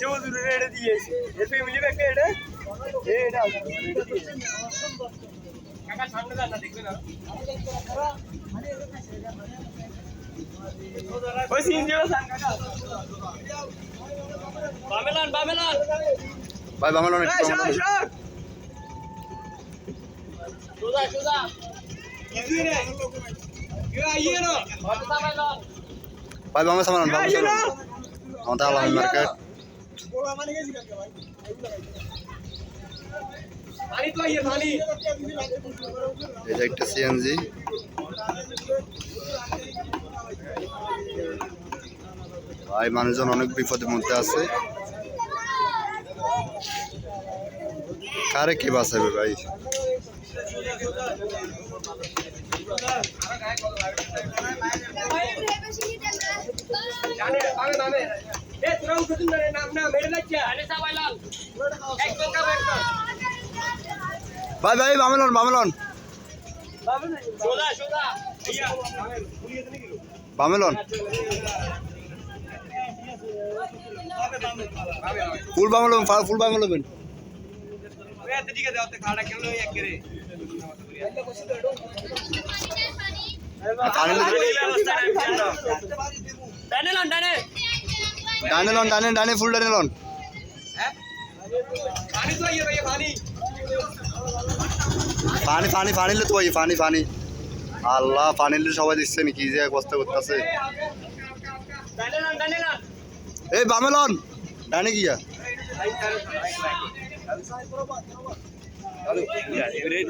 চৌধুরী এটা দিয়েছে এর ফ্যামিলি ব্যাগটা এটা এটা সামনে না দেখবে না ওই সিন দিও বামেলান বামেলান ভাই শোন সোজা সোজা কি রে কি আইয়ে না ভাই বাংলা সামান কি বাংলা আইয়ে না আমাদের আলামী মার্কেট এটা একটা সিএনজি ভাই মানুষজন অনেক বিপদের মধ্যে আছে। কারে কি বাঁচাবে ভাই? জানে। এ তোরা উঠে না নাম না মেরে লাগছে আরে সা বাইলন এক টাকা ব্যাগ ভাই ভাই বামেলন বামেলন বামেলন ফুল বাংলা ফুল বাংলা লবেন ওই এত দিকে দাও তে খাড়া কেন এক করে পানি ডানে লন ডানে ডানে লন, ডানে ডানে, ফুল ডানে লন। পানি পানি পানি লে তো পানি পানি। আল্লাহ, পানি লে সবাই দিচ্ছে কি যে কষ্ট করতেছে। লন ডানে লন। এই ডানে গিয়া।